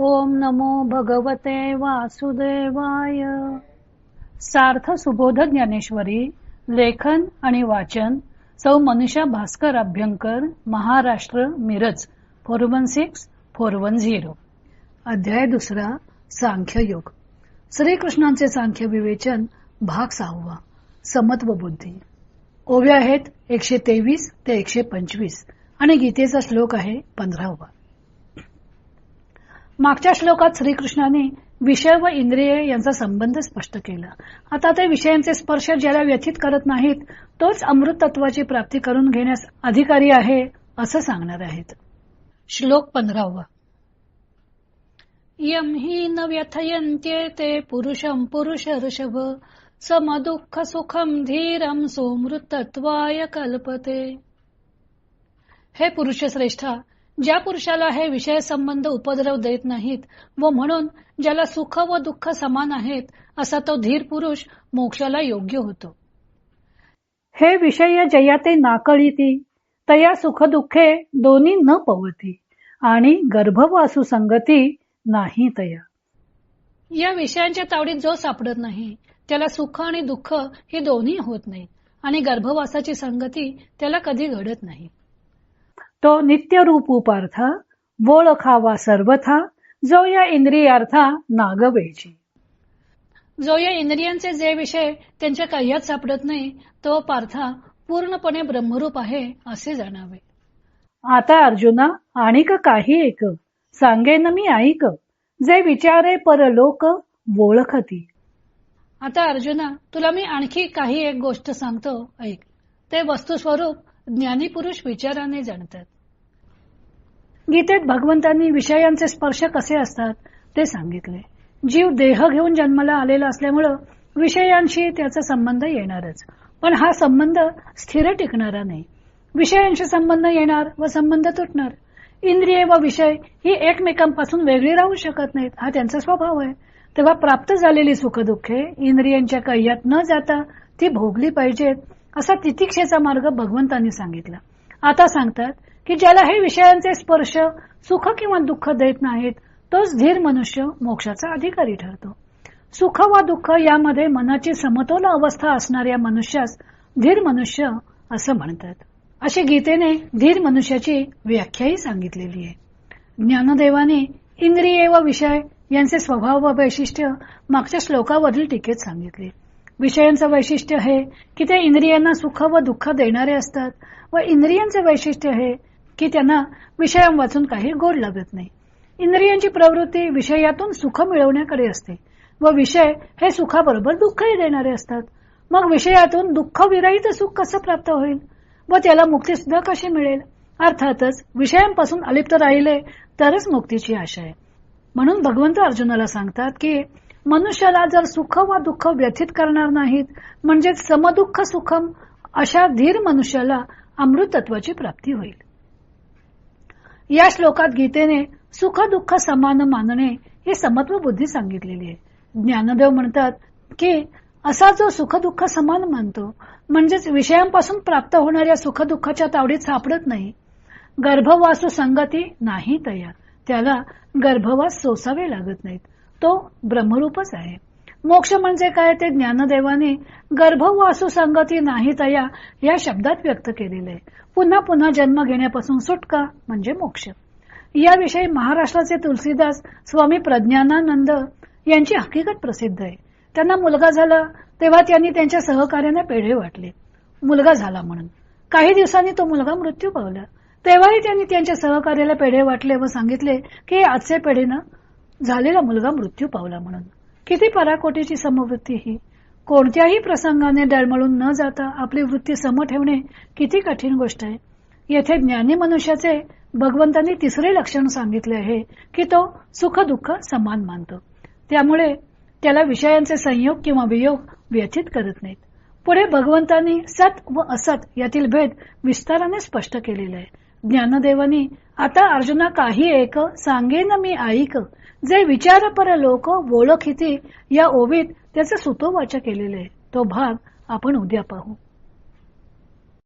ओम नमो भगवते वासुदेवाय. सार्थ सुबोध ज्ञानेश्वरी लेखन आणि वाचन सौ Manisha Bhaskar Abhyankar Maharashtra Miraj four one six four one zero. अध्याय दुसरा सांख्य योग. श्रीकृष्णांचे सांख्य विवेचन भाग सहावा समत्व बुद्धी. ओव्या आहेत एकशे तेवीस ते एकशे पंचवीस आणि गीतेचा श्लोक आहे पंधरावा. मागच्या श्लोकात श्रीकृष्णाने विषय व इंद्रिय यांचा संबंध स्पष्ट केला. आता ते विषयांचे स्पर्श ज्याला व्यथित करत नाहीत तोच अमृत तत्वाची प्राप्ती करून घेण्यास अधिकारी आहे असं सांगणार आहेत. श्लोक पंधरावा. यम हि न व्यथयंत्ये ते पुरुषम पुरुष ऋषभ समदुःख सुखम धीरम सोमृतत्वाय कल्पते. हे पुरुष श्रेष्ठा ज्या पुरुषाला हे विषय संबंध उपद्रव देत नाहीत व म्हणून ज्याला सुख व दुःख समान आहेत असा तो धीर पुरुष मोक्षाला योग्य होतो. हे विषय जयाते नाकळीती तया सुख दुःखे दोन्ही न पवती आणि गर्भवासू संगती नाही तया. या विषयांच्या तावडीत जो सापडत नाही त्याला सुख आणि दुःख हे दोन्ही होत नाही आणि गर्भवासाची संगती त्याला कधी घडत नाही. तो नित्य रूप उपार्थ ओळखावा सर्वथा जो या इंद्रियार्था नागवेची. जो या इंद्रियांचे जे विषय त्यांच्या काह्यात सापडत नाही तो पार्था पूर्णपणे ब्रह्मरूप आहे असे जाणावे. आता अर्जुना आणिक काही एक. सांगेन मी ऐक. जे विचारे परलोक ओळखती आता अर्जुना तुला मी आणखी काही एक गोष्ट सांगतो ऐक. ते वस्तुस्वरूप ज्ञानी पुरुष विचाराने जाणतात. गीतेत भगवंतांनी विषयांचे स्पर्श कसे असतात ते सांगितले. जीव देह घेऊन जन्माला आलेला असल्यामुळं विषयांशी त्याचा संबंध येणारच. पण हा संबंध स्थिर टिकणारा नाही. विषयांशी संबंध येणार व संबंध तुटणार. इंद्रिय व विषय ही एकमेकांपासून वेगळी राहू शकत नाहीत हा त्यांचा स्वभाव आहे. तेव्हा प्राप्त झालेली सुखदुःखे इंद्रियांच्या कैयात न जाता ती भोगली पाहिजेत असा तितिक्षेचा मार्ग भगवंतांनी सांगितला. आता सांगतात की ज्याला हे विषयांचे स्पर्श सुख किंवा दुःख देत नाहीत तोच धीर मनुष्य मोक्षाचा अधिकारी ठरतो. सुख वा दुःख यामध्ये मनाची समतोल अवस्था असणाऱ्या मनुष्यास धीर मनुष्य असं म्हणतात. अशी गीतेने धीर मनुष्याची व्याख्याही सांगितलेली आहे. ज्ञानदेवाने इंद्रिये व विषय यांचे स्वभाव व वैशिष्ट्य मागच्या श्लोकावरील टीकेत सांगितले. विषयांचं वैशिष्ट्य हे की ते इंद्रियांना सुख व दुःख देणारे असतात. व इंद्रियांचे वैशिष्ट्य हे की त्यांना विषयां वाचून काही गोड लागत नाही. इंद्रियांची प्रवृत्ती विषयातून सुख मिळवण्याकडे असते. व विषय हे सुखाबरोबर दुःखही देणारे असतात. मग विषयातून दुःख विरहित सुख कसं प्राप्त होईल? व त्याला मुक्ती सुद्धा कशी मिळेल? अर्थातच विषयांपासून अलिप्त राहिले तरच मुक्तीची आशा आहे. म्हणून भगवंत अर्जुनाला सांगतात की मनुष्याला जर सुख व दुःख व्यथित करणार नाहीत म्हणजे समदुःख सुखम अशा धीर मनुष्याला अमृतत्वाची प्राप्ती होईल. या श्लोकात गीतेने सुख दुःख समान मानणे ही समत्व बुद्धी सांगितलेली आहे. ज्ञानदेव म्हणतात की असा जो सुख दुःख समान मानतो म्हणजेच विषयांपासून प्राप्त होणाऱ्या सुख दुःखाच्या तावडीत सापडत नाही. गर्भवासू संगती नाही तया. त्याला गर्भवास सोसावे लागत नाहीत. तो ब्रह्मरूपच आहे. मोक्ष म्हणजे काय ते ज्ञानदेवाने गर्भ वासू संगती नाही तया या शब्दात व्यक्त केलेले. पुन्हा पुन्हा जन्म घेण्यापासून सुटका म्हणजे मोक्ष. याविषयी महाराष्ट्राचे तुलसीदास स्वामी प्रज्ञानानंद यांची हकीकत प्रसिद्ध आहे. त्यांना मुलगा झाला तेव्हा त्यांनी त्यांच्या सहकार्याने पेढे वाटले. मुलगा झाला म्हणून. काही दिवसांनी तो मुलगा मृत्यू पावला. तेव्हाही त्यांनी त्यांच्या सहकार्याला पेढे वाटले व सांगितले की आजचे पेढेनं झालेला मुलगा मृत्यू पावला म्हणून. किती पराकोटीची समवृत्ती ही. कोणत्याही प्रसंगाने डळमळून न जाता आपली वृत्ती सम ठेवणे किती कठीण गोष्ट आहे. येथे ज्ञानी मनुष्याचे भगवंतांनी तिसरे लक्षण सांगितले आहे की तो सुख दुःख समान मानतो. त्यामुळे त्याला विषयांचे संयोग किंवा वियोग व्यथित करत नाहीत. पुढे भगवंतांनी सत व असत यातील भेद विस्ताराने स्पष्ट केलेला आहे. ज्ञानदेवानी आता अर्जुना काही एक सांगेन मी ऐक. जे विचारपर लोक ओळखिती या ओवीत त्याचे सुतोवाच केलेले आहे. तो भाग आपण उद्या पाहू.